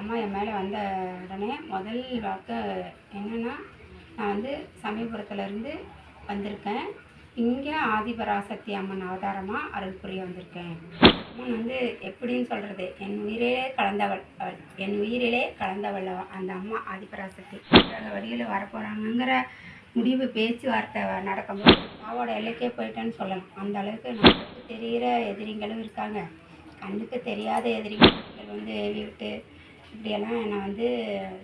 அம்மா என் மேலே வந்த உடனே முதல் வாக்கு என்னென்னா நான் வந்து சமயபுரத்துலேருந்து வந்திருக்கேன். இங்கே ஆதிபராசக்தி அம்மன் அவதாரமாக அருள் புரிய வந்திருக்கேன். அம்மன் வந்து எப்படின்னு சொல்கிறது என் உயிரிலே கலந்தவள் என் உயிரிலே கலந்தவள் அந்த அம்மா ஆதிபராசக்தி. வழியில் வரப்போகிறாங்கங்கிற முடிவு பேச்சுவார்த்தை நடக்கும்போது அம்மாவோட எல்லைக்கே போயிட்டேன்னு சொல்லலாம். அந்த அளவுக்கு நமக்கு தெரிகிற எதிரிங்களும் இருக்காங்க. கண்ணுக்கு தெரியாத எதிரிகள் வந்து விட்டு இப்படியெல்லாம் என்னை வந்து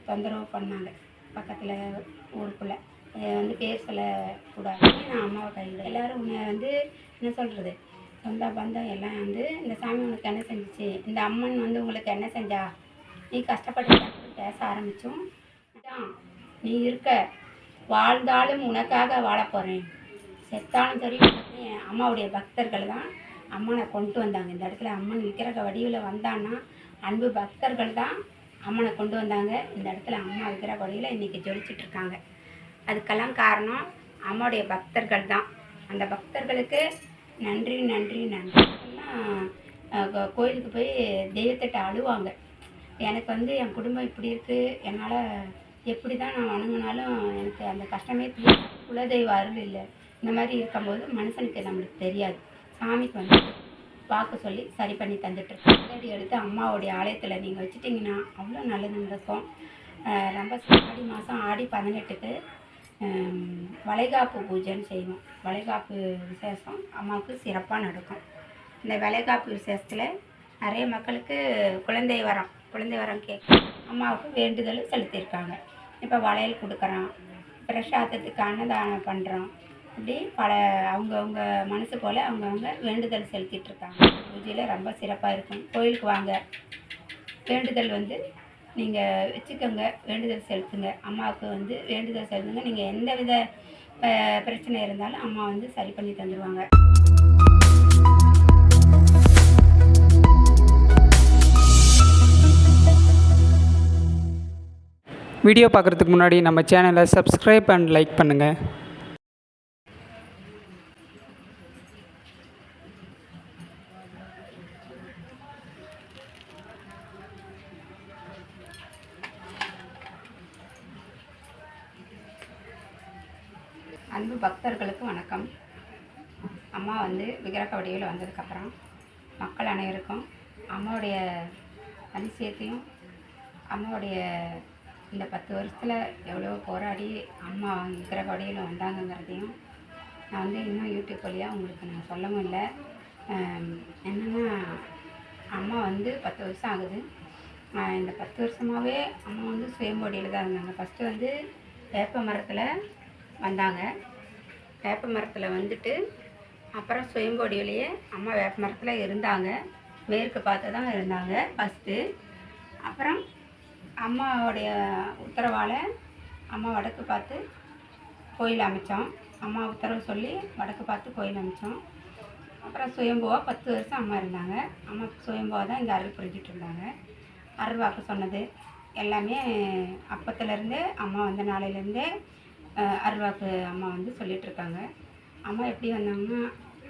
தொந்தரவு பண்ணாங்க. பக்கத்தில் ஊருக்குள்ளே. வந்து பேர் சொல்லக்கூடாது நான் அம்மாவை கையில் எல்லோரும் உன்னை வந்து என்ன சொல்கிறது சொந்த பந்தம் எல்லாம் வந்து இந்த சாமி உனக்கு என்ன செஞ்சிச்சு? இந்த அம்மன் வந்து உங்களுக்கு என்ன செஞ்சா? நீ கஷ்டப்பட்டு பேச ஆரம்பித்தோம் நீ இருக்க. வாழ்ந்தாலும் உனக்காக வாழப் போகிறேன் செத்தாலும் சரி என் அம்மாவுடைய பக்தர்கள் தான் அம்மனை கொண்டு வந்தாங்க. இந்த இடத்துல அம்மன் விக்கிரக வடிவில் வந்தான்னா அன்பு பக்தர்கள் தான் அம்மனை கொண்டு வந்தாங்க. இந்த இடத்துல அம்மா இருக்கிற வழியில் இன்றைக்கி ஜொலிச்சிட்டு இருக்காங்க. அதுக்கெல்லாம் காரணம் அம்மாவுடைய பக்தர்கள் தான். அந்த பக்தர்களுக்கு நன்றி நன்றி நன்றி. கோ- கோயிலுக்கு போய் தெய்வத்திட்ட அழுவாங்க. எனக்கு வந்து என் குடும்பம் இப்படி இருக்குது என்னால் எப்படி தான் நான் வணங்கினாலும் எனக்கு அந்த கஷ்டமே குலதெய்வ அருள் இல்லை. இந்த மாதிரி இருக்கும்போது மனுஷனுக்கு நம்மளுக்கு தெரியாது. சாமிக்கு வந்து பார்க்க சொல்லி சரி பண்ணி தந்துட்டுருக்கோம் முன்னாடி எடுத்து அம்மாவுடைய ஆலயத்தில் நீங்கள் வச்சுட்டிங்கன்னா அவ்வளோ நல்லது நடக்கும் ரொம்ப ஆடி மாதம் ஆடி பதினெட்டுக்கு வளைகாப்பு பூஜைன்னு செய்வோம். வளைகாப்பு விசேஷம் அம்மாவுக்கு சிறப்பாக நடக்கும். இந்த வளைகாப்பு விசேஷத்தில் நிறைய மக்களுக்கு குழந்தை வரம் குழந்தை வரம் கேட்க அம்மாவுக்கு வேண்டுதலும் செலுத்தியிருக்காங்க. இப்போ வளையல் கொடுக்குறோம் பிரசாதத்துக்கு அன்னதானம் பண்ணுறோம் இப்படி பல அவங்கவுங்க மனசு போல் அவங்கவுங்க வேண்டுதல் செலுத்திட்டு இருக்காங்க. பூஜையில் ரொம்ப சிறப்பாக இருக்கும். கோயிலுக்கு வாங்க. வேண்டுதல் வந்து நீங்கள் வச்சுக்கோங்க. வேண்டுதல் செலுத்துங்க. அம்மாவுக்கு வந்து வேண்டுதல் செலுத்துங்க. நீங்கள் எந்த வித பிரச்சனை இருந்தாலும் அம்மா வந்து சரி பண்ணி தந்துடுவாங்க வீடியோ பார்க்குறதுக்கு முன்னாடி நம்ம சேனலை சப்ஸ்கிரைப் அண்ட் லைக் பண்ணுங்கள் வந்து விக்கிரக வடிவில் வந்ததுக்கப்புறம் மக்கள் அனைவருக்கும் அம்மாவுடைய அதிசயத்தையும் அம்மாவுடைய இந்த பத்து வருஷத்தில் எவ்வளோ போராடி அம்மா விக்கிரக வடிவில் வந்தாங்கங்கிறதையும் நான் வந்து இன்னும் யூடியூப் வழியாக உங்களுக்கு நான் சொல்லவும் இல்லை. என்னென்னா அம்மா வந்து பத்து வருஷம் ஆகுது. இந்த பத்து வருஷமாகவே அம்மா வந்து சுயம்பொடியில் தான் இருந்தாங்க. ஃபஸ்ட்டு வந்து வேப்ப மரத்தில் வந்தாங்க. வேப்ப மரத்தில் வந்துட்டு அப்புறம் சுயம்பொடியிலேயே அம்மா வேப்ப மரத்தில் இருந்தாங்க. மேற்கு பார்த்து தான் இருந்தாங்க ஃபஸ்ட்டு அப்புறம் அம்மாவுடைய உத்தரவால் அம்மா வடக்கு பார்த்து கோயில் அமைச்சோம். அம்மா உத்தரவு சொல்லி வடக்கு பார்த்து கோயில் அமைச்சோம். அப்புறம் சுயம்புவாக பத்து வருஷம் அம்மா இருந்தாங்க. அம்மா சுயம்புவாக தான் இந்த அருள் புரிஞ்சிட்டு இருந்தாங்க. அருள் வாக்கு சொன்னது எல்லாமே அப்பத்துலேருந்தே அம்மா வந்த நாளையிலேருந்தே அருள்வாக்கு அம்மா வந்து சொல்லிகிட்ருக்காங்க அம்மா எப்படி வந்தாங்கன்னா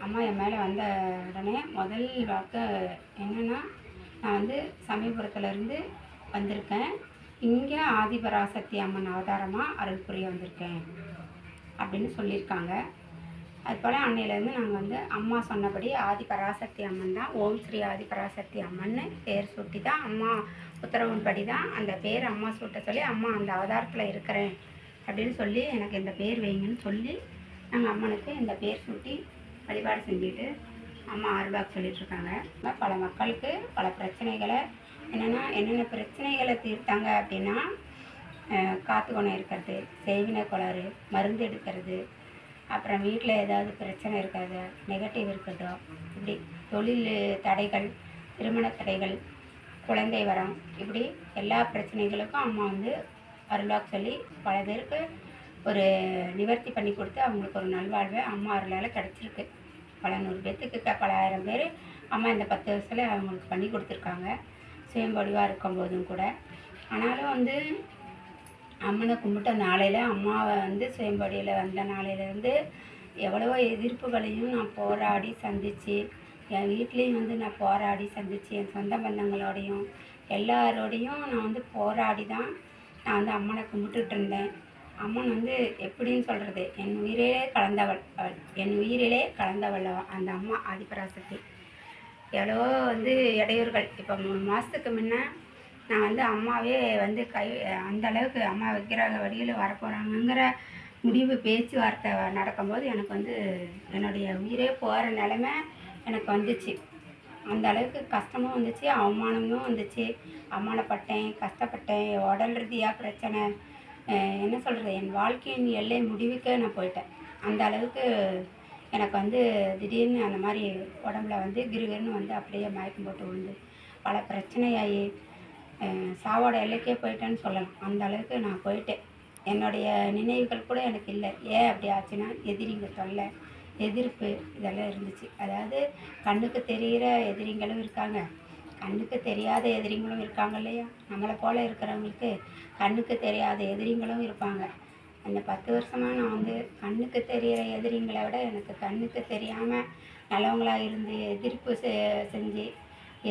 அம்மா என் மேலே வந்த உடனே முதல் வாக்கு என்னென்னா நான் வந்து சமயபுரத்துலேருந்து வந்திருக்கேன். இங்கே ஆதிபராசக்தி அம்மன் அவதாரமாக அருள் புரிய வந்திருக்கேன் அப்படின்னு சொல்லியிருக்காங்க. அது போல் அன்னையிலேருந்து நாங்கள் வந்து அம்மா சொன்னபடி ஆதிபராசக்தி அம்மன் தான் ஓம் ஸ்ரீ ஆதிபராசக்தி அம்மன்னு பேர் சூட்டி தான் அம்மா உத்தரவின்படி தான் அந்த பேர் அம்மா சூட்ட சொல்லி அம்மா அந்த அவதாரத்தில் இருக்கிறேன் அப்படின்னு சொல்லி எனக்கு இந்த பேர் வைங்கன்னு சொல்லி நாங்கள் அம்மனுக்கு இந்த பேர் சூட்டி வழிபாடு செஞ்சுட்டு அம்மா அருள்வாக்கு சொல்லிகிட்ருக்காங்க பல மக்களுக்கு பல பிரச்சனைகளை என்னென்னா என்னென்ன பிரச்சனைகளை தீர்த்தாங்க அப்படின்னா காற்று குணம் இருக்கிறது செய்வினை கோளாறு மருந்து எடுக்கிறது அப்புறம் வீட்டில் ஏதாவது பிரச்சனை இருக்கிறது நெகட்டிவ் இருக்கட்டும் இப்படி தொழில் தடைகள் திருமண தடைகள் குழந்தை வரம் இப்படி எல்லா பிரச்சனைகளுக்கும் அம்மா வந்து அருள்வாக்கு சொல்லி பல பேருக்கு ஒரு நிவர்த்தி பண்ணி கொடுத்து அவங்களுக்கு ஒரு நல்வாழ்வு அம்மா அருளால் கிடச்சிருக்கு. பல நூறு பேர்த்துக்கு பல ஆயிரம் பேர் அம்மா இந்த பத்து வருஷத்தில் அவங்களுக்கு பண்ணி கொடுத்துருக்காங்க. சுயம்படிவாக இருக்கும்போதும் கூட. ஆனாலும் வந்து அம்மனை கும்பிட்ட நாளையில் அம்மாவை வந்து சுயம்படியில் வந்த நாளையிலேருந்து எவ்வளவோ எதிர்ப்புகளையும் நான் போராடி சந்தித்து என் வீட்லேயும் வந்து நான் போராடி சந்தித்து என் சொந்த பந்தங்களோடையும் எல்லாரோடையும் நான் வந்து போராடி தான் நான் வந்து அம்மனை கும்பிட்டுட்டு இருந்தேன். அம்மன் வந்து எப்படின்னு சொல்கிறது என் உயிரிலே கலந்தவள். அவள். என் உயிரிலே கலந்தவள் அந்த அம்மா ஆதிபராசக்தி. எவ்வளோ வந்து இடையூறுகள். இப்போ மூணு மாதத்துக்கு முன்னே நான் வந்து அம்மாவே வந்து கை அந்த அளவுக்கு அம்மா விக்கிரக வழியில் வரப்போகிறாங்கங்கிற முடிவு பேச்சுவார்த்தை நடக்கும்போது எனக்கு வந்து என்னுடைய உயிரே போகிற நிலமை எனக்கு வந்துச்சு. அந்த அளவுக்கு கஷ்டமும் வந்துச்சு. அவமானமும் வந்துச்சு. அவமானப்பட்டேன் கஷ்டப்பட்டேன். உடல் ரீதியாக பிரச்சனை. என்ன சொல்கிறது என் வாழ்க்கையின் எல்லை முடிவுக்கே நான் போயிட்டேன். அந்த அளவுக்கு எனக்கு வந்து திடீர்னு அந்த மாதிரி உடம்புல வந்து கிருகிருன்னு வந்து அப்படியே மயக்கம் போட்டு விழுந்து பல பிரச்சனையாகி சாவோட எல்லைக்கே போயிட்டேன்னு சொல்லலாம். அந்த அளவுக்கு நான் போயிட்டேன். என்னுடைய நினைவுகள் கூட எனக்கு இல்லை. ஏன் அப்படி ஆச்சுன்னா எதிரிங்க தொல்லை எதிர்ப்பு இதெல்லாம் இருந்துச்சு. அதாவது கண்ணுக்கு தெரிகிற எதிரிங்களும் இருக்காங்க. கண்ணுக்கு தெரியாத எதிரிங்களும் இருக்காங்க இல்லையா? நம்மளை போல் இருக்கிறவங்களுக்கு கண்ணுக்கு தெரியாத எதிரிங்களும் இருப்பாங்க. அந்த பத்து வருஷமாக நான் வந்து கண்ணுக்கு தெரிகிற எதிரிங்களை விட எனக்கு கண்ணுக்கு தெரியாமல் நல்லவங்களாக இருந்து எதிர்ப்பு செ செஞ்சு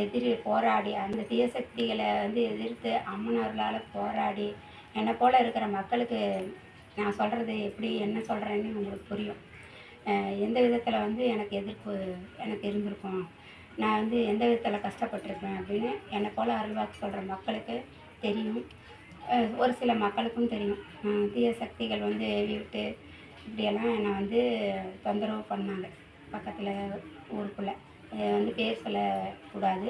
எதிரி போராடி அந்த தீயசக்திகளை வந்து எதிர்த்து அம்மனவர்களால் போராடி என்னை போல் இருக்கிற மக்களுக்கு நான் சொல்கிறது எப்படி என்ன சொல்கிறேன்னு உங்களுக்கு புரியும். எந்த விதத்தில் வந்து எனக்கு எதிர்ப்பு எனக்கு இருந்திருக்கும். நான் வந்து எந்த விதத்தில் கஷ்டப்பட்டிருப்பேன் அப்படின்னு என்னை போல் அருள்வாக்கு சொல்கிற மக்களுக்கு தெரியும். ஒரு சில மக்களுக்கும் தெரியும். தீய சக்திகள் வந்து ஏவி விட்டு இப்படியெல்லாம் என்னை வந்து தொந்தரவு பண்ணாங்க பக்கத்தில் ஊருக்குள்ளே. வந்து பேர் சொல்லக்கூடாது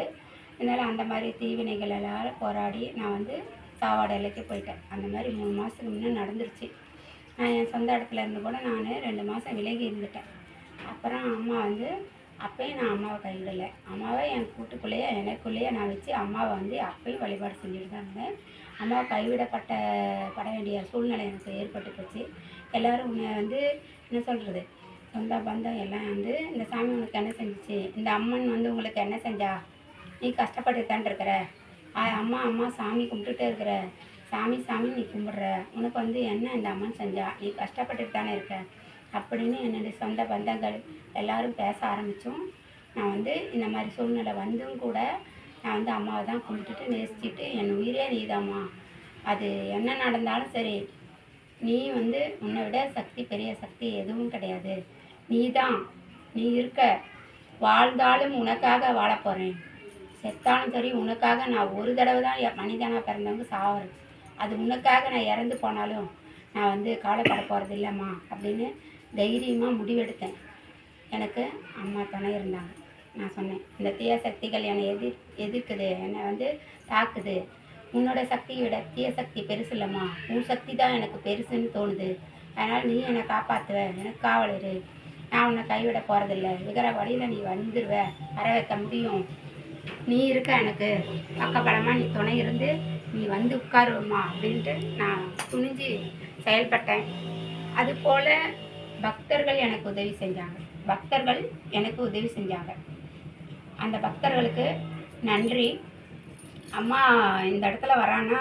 இதனால் அந்த மாதிரி தீவினைகள் எல்லாம் போராடி நான் வந்து சாவாடு இலைக்கு போயிட்டேன். அந்த மாதிரி மூணு மாதத்துக்கு முன்னே நடந்துருச்சு. நான் என் சொந்த இடத்துல இருந்து கூட நான் ரெண்டு மாதம் விலகி இருந்துட்டேன். அப்புறம் அம்மா வந்து அப்பயும் நான் அம்மாவை கைவிடலை. அம்மாவை என் கூட்டுக்குள்ளேயே எனக்குள்ளேயே நான் வச்சு அம்மாவை வந்து அப்பயும் வழிபாடு செஞ்சுட்டு தான் இருந்தேன். அம்மாவை கைவிடப்பட்ட பட வேண்டிய சூழ்நிலை எனக்கு ஏற்பட்டு போச்சு. எல்லோரும் உன்னை வந்து என்ன சொல்கிறது சொந்த பந்தம் எல்லாம் வந்து இந்த சாமி உனக்கு என்ன செஞ்சிச்சு? இந்த அம்மன் வந்து உங்களுக்கு என்ன செஞ்சா? நீ கஷ்டப்பட்டு தான் இருக்கிற அம்மா அம்மா சாமி கும்பிட்டுட்டே இருக்கிற. சாமி சாமி நீ கும்பிடுற. உனக்கு வந்து என்ன இந்த அம்மன் செஞ்சா? நீ கஷ்டப்பட்டுட்டு தானே இருக்க? அப்படின்னு என்னுடைய சொந்த பந்தங்கள் எல்லாரும் பேச ஆரம்பித்தோம். நான் வந்து இந்த மாதிரி சூழ்நிலை வந்தும் கூட நான் வந்து அம்மாவை தான் கும்பிட்டுட்டு நேசிச்சுட்டு என் உயிரே நீதாம்மா. அது என்ன நடந்தாலும் சரி நீ வந்து உன்னை விட சக்தி பெரிய சக்தி எதுவும் கிடையாது. நீ தான் நீ இருக்க. வாழ்ந்தாலும் உனக்காக வாழப்போகிறேன் செத்தாலும் சரி உனக்காக நான் ஒரு தடவை தான் என் மனிதனாக பிறந்தவங்க சாவறேன். அது உனக்காக நான் இறந்து போனாலும் நான் வந்து கவலைப்பட போகிறது இல்லைம்மா அப்படின்னு தைரியமாக முடிவெடுத்தேன். எனக்கு அம்மா துணை இருந்தாங்க. நான் சொன்னேன் இந்த தீய சக்திகள் என்னை எதிர் எதிர்க்குது என்னை வந்து தாக்குது. உன்னோட சக்தியை விட தீய சக்தி பெருசு இல்லைம்மா உன் சக்தி தான் எனக்கு பெருசுன்னு தோணுது. அதனால் நீ என்னை காப்பாற்றுவ எனக்கு காவல் நான் உன்னை கைவிட போகிறதில்ல இருக்கிற வழியில் நீ வந்துடுவ வர வைக்க முடியும் நீ இருக்க எனக்கு. பக்கபலமாக நீ துணை இருந்து நீ வந்து உட்காருவம்மா அப்படின்ட்டு நான் துணிஞ்சு செயல்பட்டேன். அதுபோல் பக்தர்கள் எனக்கு உதவி செஞ்சாங்க. பக்தர்கள் எனக்கு உதவி செஞ்சாங்க. அந்த பக்தர்களுக்கு நன்றி. அம்மா இந்த இடத்துல வரான்னா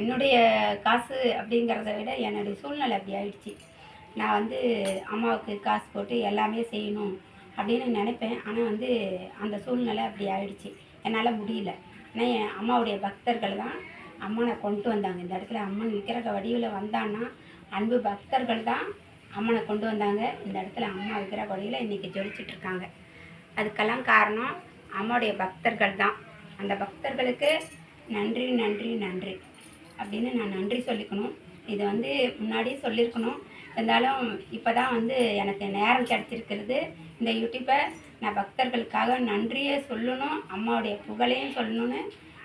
என்னுடைய காசு அப்படிங்கிறத விட என்னுடைய சூழ்நிலை அப்படி ஆயிடுச்சு. நான் வந்து அம்மாவுக்கு காசு போட்டு எல்லாமே செய்யணும் அப்படின்னு நினைப்பேன். ஆனால் வந்து அந்த சூழ்நிலை அப்படி ஆயிடுச்சு. என்னால் முடியல. ஆனால் என் அம்மாவுடைய பக்தர்கள் தான் அம்மனை கொண்டு வந்தாங்க. இந்த இடத்துல அம்மன் விக்கிரக வடிவில் வந்தான்னா அன்பு பக்தர்கள் தான் அம்மனை கொண்டு வந்தாங்க. இந்த இடத்துல அம்மா விக்கிரக வடிவில் இன்றைக்கி ஜொலிச்சிட்டு இருக்காங்க. அதுக்கெல்லாம் காரணம் அம்மாவுடைய பக்தர்கள் தான். அந்த பக்தர்களுக்கு நன்றி நன்றி நன்றி அப்படின்னு நான் நன்றி சொல்லிக்கணும். இது வந்து முன்னாடியே சொல்லியிருக்கணும். இருந்தாலும் இப்போ தான் வந்து எனக்கு நேரம் கிடச்சிருக்கிறது. இந்த யூடியூப்பை நான் பக்தர்களுக்காக நன்றியே சொல்லணும். அம்மாவுடைய புகழையும் சொல்லணும்னு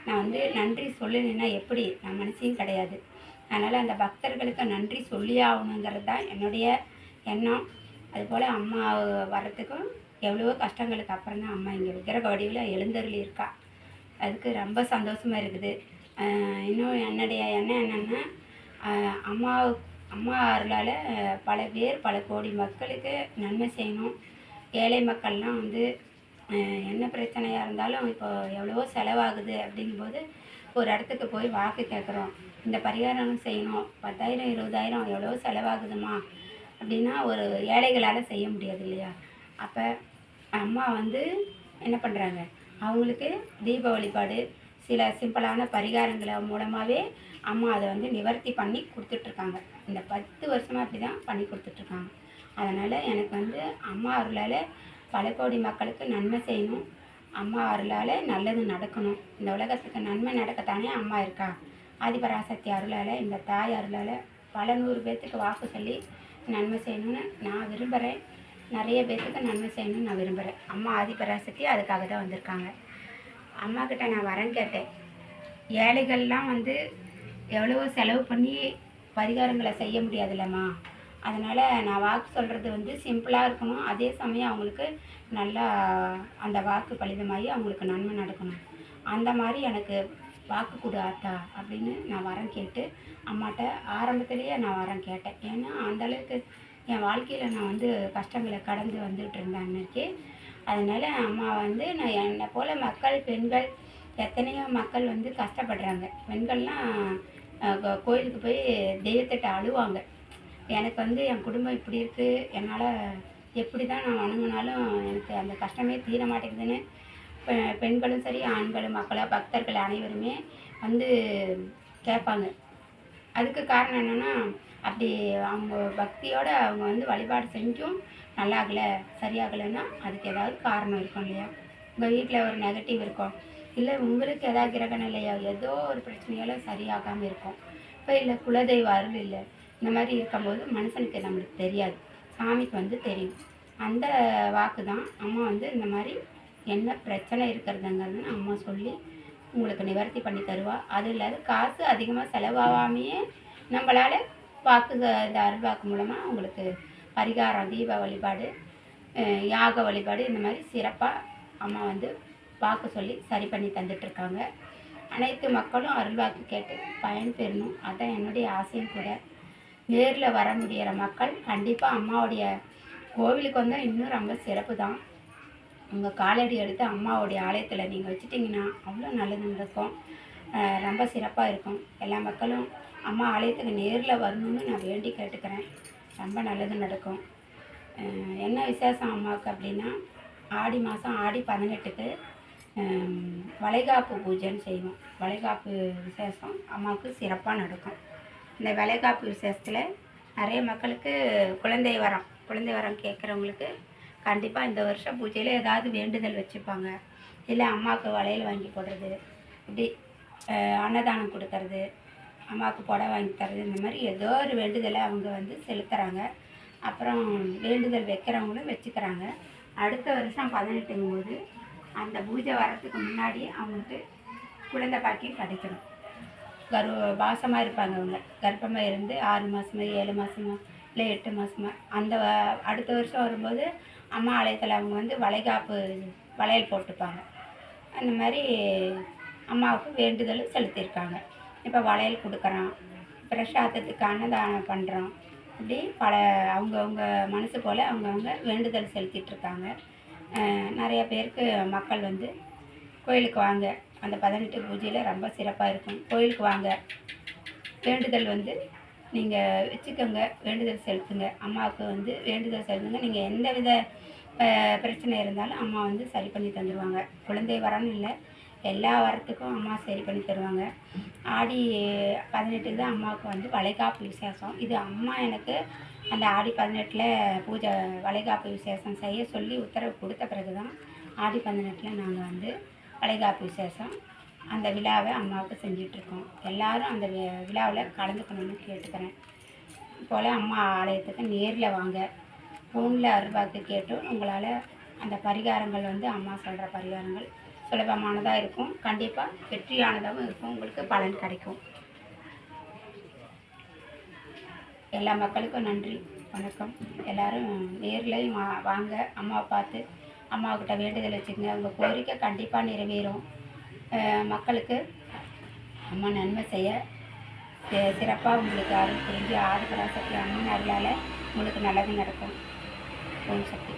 நான் வந்து நன்றி சொல்லலைன்னா எப்படி? நான் மனசையும் கிடையாது. அதனால் அந்த பக்தர்களுக்கு நன்றி சொல்லியே ஆகணுங்கிறது தான் என்னுடைய எண்ணம். அதுபோல் அம்மா வர்றதுக்கும் எவ்வளவோ கஷ்டங்களுக்கு அப்புறம் தான் அம்மா இங்கே விக்கிரக வடிவில் எழுந்தருளி இருக்கா அதுக்கு ரொம்ப சந்தோஷமாக இருக்குது. இன்னும் என்னுடைய எண்ணம் என்னென்னா அம்மா அம்மா அருளால் பல பேர் பல கோடி மக்களுக்கு நன்மை செய்யணும். ஏழை மக்கள்லாம் வந்து என்ன பிரச்சனையாக இருந்தாலும் இப்போ எவ்வளவோ செலவாகுது அப்படிங்கும்போது ஒரு இடத்துக்கு போய் வாக்கு கேட்குறோம். இந்த பரிகாரம் செய்யணும். பத்தாயிரம் இருபதாயிரம் எவ்வளோ செலவாகுதுமா? அப்படின்னா ஒரு ஏழைகளால் செய்ய முடியாது இல்லையா? அப்போ அம்மா வந்து என்ன பண்ணுறாங்க அவங்களுக்கு தீப வழிபாடு சில சிம்பிளான பரிகாரங்களை மூலமாகவே அம்மா அதை வந்து நிவர்த்தி பண்ணி கொடுத்துட்ருக்காங்க. இந்த பத்து வருஷமாக அப்படி தான் பண்ணி கொடுத்துட்ருக்காங்க. அதனால் எனக்கு வந்து அம்மா அருளால் பல கோடி மக்களுக்கு நன்மை செய்யணும். அம்மா அருளால் நல்லது நடக்கணும். இந்த உலகத்துக்கு நன்மை நடக்கத்தானே அம்மா இருக்கா? ஆதிபராசக்தி அருளால் இந்த தாய் அருளால் பல நூறு பேர்த்துக்கு வாக்கு சொல்லி நன்மை செய்யணும்னு நான் விரும்புகிறேன் நிறைய பேர்த்துக்கு நன்மை செய்யணும்னு நான் விரும்புகிறேன் அம்மா ஆதிபராசக்தி அதுக்காக தான் வந்திருக்காங்க. அம்மா கிட்ட நான் வரேன் கேட்டேன். ஏழைகள்லாம் வந்து எவ்வளவோ செலவு பண்ணி பரிகாரங்களை செய்ய முடியாதுல்லம்மா. அதனால் நான் வாக்கு சொல்கிறது வந்து சிம்பிளாக இருக்கணும். அதே சமயம் அவங்களுக்கு நல்லா அந்த வாக்கு பலிதமாகி அவங்களுக்கு நன்மை நடக்கணும். அந்த மாதிரி எனக்கு வாக்கு கொடு ஆத்தா அப்படின்னு நான் வரம் கேட்டு அம்மாட்ட ஆரம்பத்திலேயே நான் வரம் கேட்டேன். ஏன்னா அந்த அளவுக்கு என் வாழ்க்கையில் நான் வந்து கஷ்டங்களை கடந்து வந்துட்டு இருந்தேன் அன்னைக்கு. அதனால் அம்மா வந்து நான் என்னை போல் மக்கள் பெண்கள் எத்தனையோ மக்கள் வந்து கஷ்டப்படுறாங்க. பெண்கள்லாம் கோ- கோயிலுக்கு போய் தெய்வத்திட்ட அழுவாங்க. எனக்கு வந்து என் குடும்பம் இப்படி இருக்குது என்னால் எப்படி தான் நான் வணங்கினாலும் எனக்கு அந்த கஷ்டமே தீர மாட்டேங்குதுன்னு பெ- பெண்களும் சரி ஆண்களும் மக்களோ பக்தர்கள் அனைவருமே வந்து கேட்பாங்க. அதுக்கு காரணம் என்னென்னா அப்படி அவங்க பக்தியோடு அவங்க வந்து வழிபாடு செஞ்சும் நல்லாகலை சரியாகலைன்னா அதுக்கு ஏதாவது காரணம் இருக்கும் இல்லையா? உங்கள் வீட்டில் ஒரு நெகட்டிவ் இருக்கும். இல்லை உங்களுக்கு ஏதாவது கிரகணம் இல்லையா ஏதோ ஒரு பிரச்சனையால் சரியாகாமல் இருக்கும். இப்போ இல்லை குலதெய்வ அருள் இல்லை. இந்த மாதிரி இருக்கும்போது மனுஷனுக்கு நம்மளுக்கு தெரியாது. சாமிக்கு வந்து தெரியும். அந்த வாக்கு தான் அம்மா வந்து இந்த மாதிரி என்ன பிரச்சனை இருக்கிறதுங்கிறது அம்மா சொல்லி உங்களுக்கு நிவர்த்தி பண்ணி தருவாள் அது இல்லாத காசு அதிகமாக செலவாகாமையே நம்மளால் வாக்கு இந்த அருள்வாக்கு மூலமாக உங்களுக்கு பரிகாரம் தீப வழிபாடு யாக வழிபாடு இந்த மாதிரி சிறப்பாக அம்மா வந்து வாக்கு சொல்லி சரி பண்ணி தந்துட்டுருக்காங்க. அனைத்து மக்களும் அருள்வாக்கு கேட்டு பயன் பெறணும். அதான் என்னுடைய ஆசையும் கூட. நேரில் வர முடியிற மக்கள். கண்டிப்பாக அம்மாவுடைய கோவிலுக்கு வந்தால் இன்னும் ரொம்ப சிறப்பு தான் உங்கள் காலடி எடுத்து அம்மாவுடைய ஆலயத்தில் நீங்கள் வச்சிட்டிங்கன்னா அவ்வளோ நல்லது நடக்கும் ரொம்ப சிறப்பாக இருக்கும். எல்லா மக்களும் அம்மா ஆலயத்துக்கு நேரில் வரணும்னு நான் வேண்டி கேட்டுக்கிறேன். ரொம்ப நல்லது நடக்கும். என்ன விசேஷம் அம்மாவுக்கு அப்படின்னா ஆடி மாதம் ஆடி பதினெட்டுக்கு வளைகாப்பு பூஜைன்னு செய்வோம். வளைகாப்பு விசேஷம் அம்மாவுக்கு சிறப்பாக நடக்கும். இந்த வளைகாப்பு விசேஷத்தில் நிறைய மக்களுக்கு குழந்தை வரம் குழந்தை வரம் கேட்குறவங்களுக்கு கண்டிப்பாக இந்த வருஷம் பூஜையில் ஏதாவது வேண்டுதல் வச்சுப்பாங்க. இல்லை அம்மாவுக்கு வளையல் வாங்கி போடுறது இப்படி அன்னதானம் கொடுக்கறது அம்மாவுக்கு புடவை வாங்கி தர்றது இந்த மாதிரி ஏதோ ஒரு வேண்டுதலை அவங்க வந்து செலுத்துகிறாங்க அப்புறம் வேண்டுதல் வைக்கிறவங்களும் வச்சுக்கிறாங்க. அடுத்த வருஷம் பதினெட்டுங்கும் போது அந்த பூஜை வரத்துக்கு முன்னாடி அவங்களுக்கு குழந்தை பாக்கியம் கிடைக்கணும். கரு வாசமாக இருப்பாங்க அவங்க. கர்ப்பமாக இருந்து ஆறு மாதமா ஏழு மாதமா இல்லை எட்டு மாதமா அந்த அடுத்த வருஷம் வரும்போது அம்மா ஆலயத்தில் அவங்க வந்து வளைகாப்பு வளையல் போட்டுப்பாங்க. அந்த மாதிரி அம்மாவுக்கு வேண்டுதல் செலுத்தியிருக்காங்க. இப்போ வளையல் கொடுக்குறோம் பிரசாதத்துக்கு அன்னதானம் பண்ணுறோம் இப்படி பல அவங்கவுங்க மனசு போல் அவங்கவுங்க வேண்டுதல் செலுத்திகிட்ருக்காங்க நிறைய பேருக்கு மக்கள் வந்து கோயிலுக்கு வாங்க அந்த பதினெட்டு பூஜையில் ரொம்ப சிறப்பாக இருக்கும். கோயிலுக்கு வாங்க. வேண்டுதல் வந்து நீங்கள் வச்சுக்கோங்க. வேண்டுதல் செலுத்துங்க. அம்மாவுக்கு வந்து வேண்டுதல் செலுத்துங்க. நீங்கள் எந்த வித பிரச்சனை இருந்தாலும் அம்மா வந்து சரி பண்ணி தந்துடுவாங்க குழந்தை வரன்னு இல்லை. எல்லா வரத்துக்கும் அம்மா சரி பண்ணி தருவாங்க. ஆடி பதினெட்டுக்கு தான் அம்மாவுக்கு வந்து வளைகாப்பு விசேஷம். இது அம்மா எனக்கு அந்த ஆடி பதினெட்டில் பூஜை வளைகாப்பு விசேஷம் செய்ய சொல்லி உத்தரவு கொடுத்த பிறகு தான் ஆடி பதினெட்டில் நாங்கள் வந்து வளைகாப்பு விசேஷம். அந்த விழாவை அம்மாவுக்கு செஞ்சிட்ருக்கோம். எல்லாரும் அந்த விழாவில் கலந்துக்கணும்னு கேட்டுக்கிறேன். போல் அம்மா ஆலயத்துக்கு நேரில் வாங்க. ஃபோனில் அருள்வாக்கு கேட்டும் உங்களால் அந்த பரிகாரங்கள் வந்து அம்மா சொல்கிற பரிகாரங்கள் சுலபமானதாக இருக்கும். கண்டிப்பாக வெற்றியானதாகவும் இருக்கும். உங்களுக்கு பலன் கிடைக்கும். எல்லா மக்களுக்கும் நன்றி. வணக்கம். எல்லாரும் நேர்லையும் வாங்க. அம்மாவை பார்த்து அம்மாவுக்கிட்ட வேண்டுதல் வச்சுக்கோங்க உங்கள் கோரிக்கை கண்டிப்பாக நிறைவேறும். மக்களுக்கு அம்மா நன்மை செய்ய சிறப்பாக உங்களுக்கு அருள் புரிஞ்சு ஆறு பராசக்தி அம்மன் அருளால் உங்களுக்கு நல்லது நடக்கும். ஓம் சக்தி